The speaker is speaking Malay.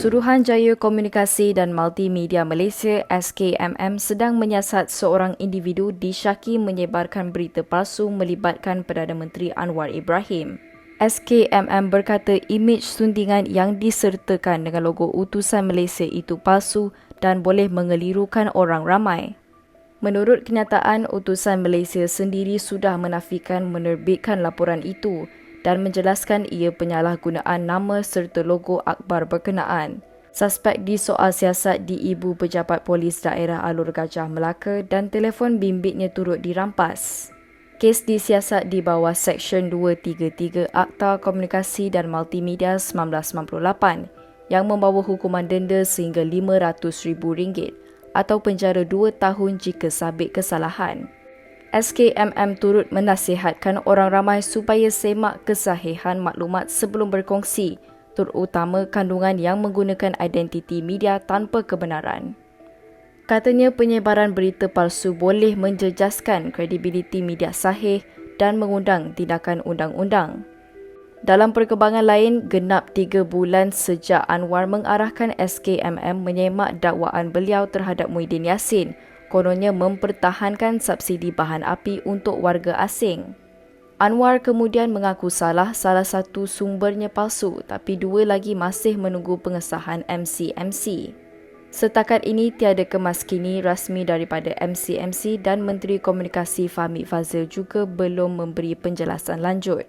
Suruhanjaya Komunikasi dan Multimedia Malaysia SKMM sedang menyiasat seorang individu disyaki menyebarkan berita palsu melibatkan Perdana Menteri Anwar Ibrahim. SKMM berkata imej sundingan yang disertakan dengan logo utusan Malaysia itu palsu dan boleh mengelirukan orang ramai. Menurut kenyataan, utusan Malaysia sendiri sudah menafikan menerbitkan laporan itu dan menjelaskan ia penyalahgunaan nama serta logo akhbar berkenaan. Suspek disoal siasat di Ibu Pejabat Polis Daerah Alur Gajah Melaka dan telefon bimbitnya turut dirampas. Kes disiasat di bawah Seksyen 233 Akta Komunikasi dan Multimedia 1998 yang membawa hukuman denda sehingga RM500,000 atau penjara 2 tahun jika sabit kesalahan. SKMM turut menasihatkan orang ramai supaya semak kesahihan maklumat sebelum berkongsi, terutama kandungan yang menggunakan identiti media tanpa kebenaran. Katanya penyebaran berita palsu boleh menjejaskan kredibiliti media sahih dan mengundang tindakan undang-undang. Dalam perkembangan lain, genap tiga bulan sejak Anwar mengarahkan SKMM menyemak dakwaan beliau terhadap Muhyiddin Yassin kononnya mempertahankan subsidi bahan api untuk warga asing. Anwar kemudian mengaku salah salah satu sumbernya palsu tapi dua lagi masih menunggu pengesahan MCMC. Setakat ini tiada kemaskini rasmi daripada MCMC dan Menteri Komunikasi Fahmi Fazil juga belum memberi penjelasan lanjut.